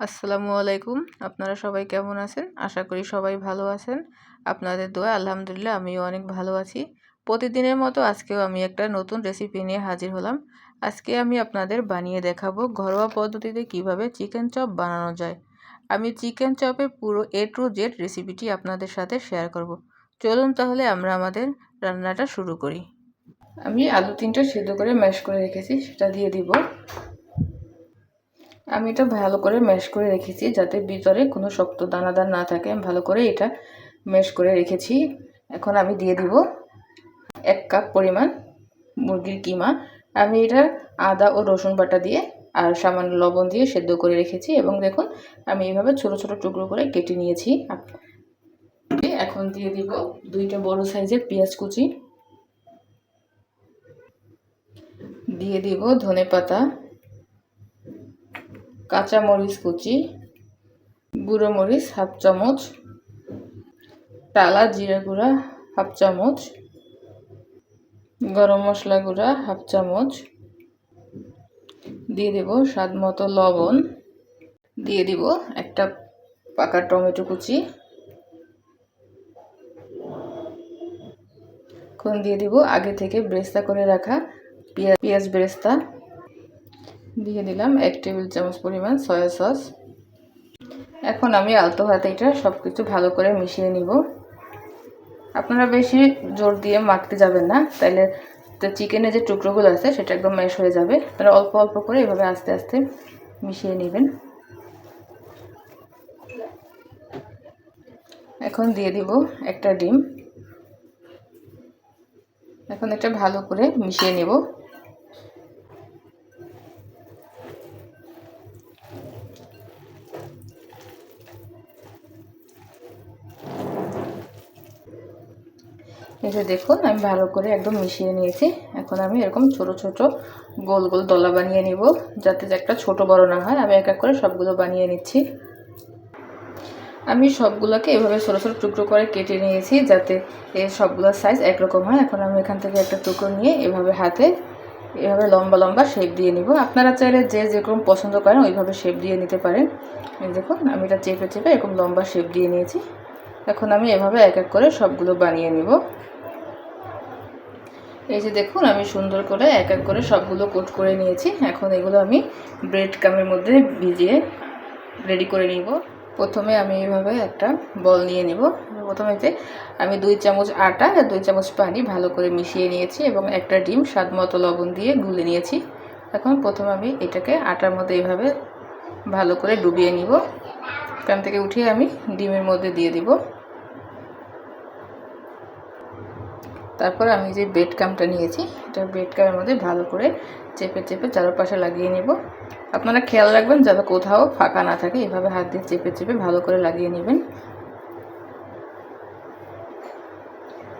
আসসালামু আলাইকুম। আপনারা সবাই কেমন আছেন? আশা করি সবাই ভালো আছেন। আপনাদের দোয়া, আলহামদুলিল্লাহ আমিও অনেক ভালো আছি। প্রতিদিনের মতো আজকেও আমি একটা নতুন রেসিপি নিয়ে হাজির হলাম। আজকে আমি আপনাদের বানিয়ে দেখাবো ঘরোয়া পদ্ধতিতে কীভাবে চিকেন চপ বানানো যায়। আমি চিকেন চপের পুরো এ টু জেড রেসিপিটি আপনাদের সাথে শেয়ার করব। চলুন তাহলে আমরা আমাদের রান্নাটা শুরু করি। আমি আলু তিনটা সেদ্ধ করে ম্যাশ করে রেখেছি, সেটা দিয়ে দিব। আমি এটা ভালো করে ম্যাশ করে রেখেছি যাতে ভিতরে কোনো শক্ত দানাদার না থাকে। আমি ভালো করে এটা ম্যাশ করে রেখেছি। এখন আমি দিয়ে দিব এক কাপ পরিমাণ মুরগির কিমা। আমি এটা আদা ও রসুন বাটা দিয়ে আর সামান্য লবণ দিয়ে সেদ্ধ করে রেখেছি এবং দেখুন, আমি এইভাবে ছোট ছোট টুকরো করে কেটে নিয়েছি। এখন দিয়ে দিব দুইটা বড় সাইজের পেঁয়াজ কুচি। দিয়ে দিব ধনে পাতা কাঁচা মরিচ কুচি, গুঁড়ো মরিচ হাফ চামচ, টালা জিরা গুঁড়া হাফ চামচ, গরম মশলা গুঁড়া হাফ চামচ। দিয়ে দেব স্বাদ মতো লবণ। দিয়ে দিব একটা পাকা টমেটো কুচি। দিয়ে দিব আগে থেকে ব্রেস্তা করে রাখা পেঁয়াজ ব্রেস্তা। দিয়ে দিলাম এক টেবিল চামচ পরিমাণ সয়া সস। এখন আমি আলতো হাতে এটা সব কিছু ভালো করে মিশিয়ে নিব। আপনারা বেশি জোর দিয়ে মাখতে যাবেন না তাহলে তো চিকেনের যে টুকরোগুলো আছে সেটা একদম ম্যাশ হয়ে যাবে। তাহলে অল্প অল্প করে এভাবে আস্তে আস্তে মিশিয়ে নেবেন। এখন দিয়ে দিব একটা ডিম। এখন এটা ভালো করে মিশিয়ে নেব। এসে দেখুন, আমি ভালো করে একদম মিশিয়ে নিয়েছি। এখন আমি এরকম ছোট ছোট গোল গোল দলা বানিয়ে নিব, যাতে একটা ছোট বড় না হয়। আমি এক এক করে সবগুলো বানিয়ে নিচ্ছি। আমি সবগুলোকে এভাবে ছোটো ছোটো টুকরো করে কেটে নিয়েছি, যাতে এর সবগুলোর সাইজ একরকম হয়। এখন আমি এখান থেকে একটা টুকরো নিয়ে এভাবে হাতে, এভাবে লম্বা লম্বা শেপ দিয়ে নিব। আপনারা চাইলে যে যেরকম পছন্দ করেন, ওইভাবে শেপ দিয়ে নিতে পারেন। দেখুন, আমি এটা চেপে চেপে এরকম লম্বা শেপ দিয়ে নিয়েছি। এখন আমি এভাবে এক এক করে সবগুলো বানিয়ে নিব। এই যে দেখুন, আমি সুন্দর করে এক এক করে সবগুলো কোট করে নিয়েছি। এখন এগুলো আমি ব্রেড কামের মধ্যে ভিজিয়ে রেডি করে নিব। প্রথমে আমি এইভাবে একটা বল নিয়ে নিব। প্রথমে যে আমি দুই চামচ আটা আর দুই চামচ পানি ভালো করে মিশিয়ে নিয়েছি এবং একটা ডিম স্বাদ মতো লবণ দিয়ে গুলে নিয়েছি। এখন প্রথমে আমি এটাকে আটার মধ্যে এইভাবে ভালো করে ডুবিয়ে নিব। এখান থেকে উঠিয়ে আমি ডিমের মধ্যে দিয়ে দিব। তারপর আমি যে বেড কামটা নিয়েছি, এটা বেড কামের মধ্যে ভালো করে চেপে চেপে চারপাশে লাগিয়ে নেব। আপনারা খেয়াল রাখবেন, যাতে কোথাও ফাঁকা না থাকে, এভাবে হাত দিয়ে চেপে চেপে ভালো করে লাগিয়ে নেবেন।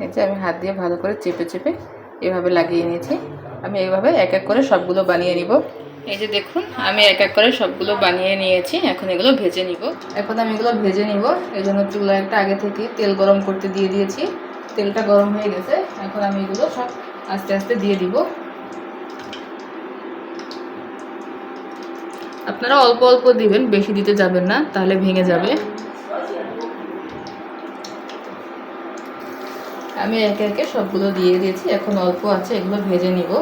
এই যে আমি হাত দিয়ে ভালো করে চেপে চেপে এভাবে লাগিয়ে নিয়েছি। আমি এইভাবে এক এক করে সবগুলো বানিয়ে নিব। এই যে দেখুন, আমি এক এক করে সবগুলো বানিয়ে নিয়েছি, এখন এগুলো ভেজে নিব। এখন আমি এগুলো ভেজে নিব। এই জন্য চুলা একটা আগে থেকে তেল গরম করতে দিয়ে দিয়েছি। তেলটা গরম হয়ে গেছে। এখন আমি এগুলো সব আস্তে আস্তে দিয়ে দিব। আপনারা অল্প অল্প দিবেন, বেশি দিতে যাবেন না, তাহলে ভেঙে যাবে। আমি একে একে সবগুলো দিয়ে দিয়েছি, এখন অল্প আছে, এগুলো ভেজে নিব।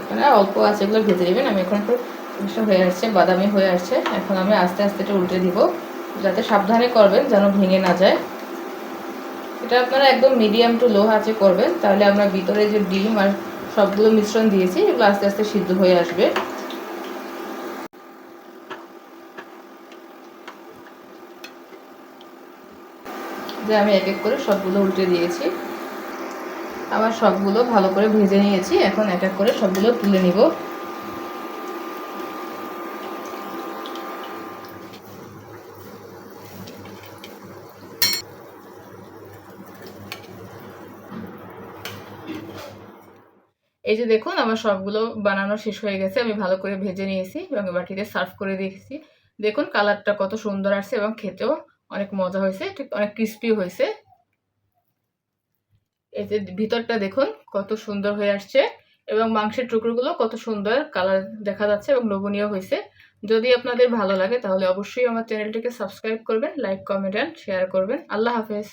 এখানে অল্প আছে এগুলো ভেজে নেবেন। আমি এখন একটু হয়ে আসছে, বাদামি হয়ে আসছে। এখন আমি আস্তে আস্তে এটা উল্টে দিব। যাতে সাবধানে করবেন, যেন ভেঙে না যায়। এটা আপনারা একদম মিডিয়াম টু লো আঁচে করবেন, তাহলে আমরা ভিতরে যে ডিম আর সবগুলো মিশ্রণ দিয়েছি, এগুলো আস্তে আস্তে সিদ্ধ হয়ে আসবে। যে আমি এক এক করে সবগুলো উল্টে দিয়েছি। আবার সবগুলো ভালো করে ভেজে নিয়েছি, এখন এক এক করে সবগুলো তুলে নিব। এই যে দেখুন, আমার সবগুলো বানানো শেষ হয়ে গেছে। আমি ভালো করে ভেজে নিয়েছি এবং বাটিতে সার্ভ করে দিয়েছি। দেখুন, কালারটা কত সুন্দর আসছে এবং খেতেও অনেক মজা হয়েছে, ঠিক অনেক ক্রিস্পি হয়েছে। এই যে ভিতরটা দেখুন, কত সুন্দর হয়ে আসছে এবং মাংসের টুকরোগুলো কত সুন্দর কালার দেখা যাচ্ছে এবং লোভনীয় হয়েছে। যদি আপনাদের ভালো লাগে, তাহলে অবশ্যই আমার চ্যানেলটিকে সাবস্ক্রাইব করবেন লাইক কমেন্ট অ্যান্ড শেয়ার করবেন। আল্লাহ হাফেজ।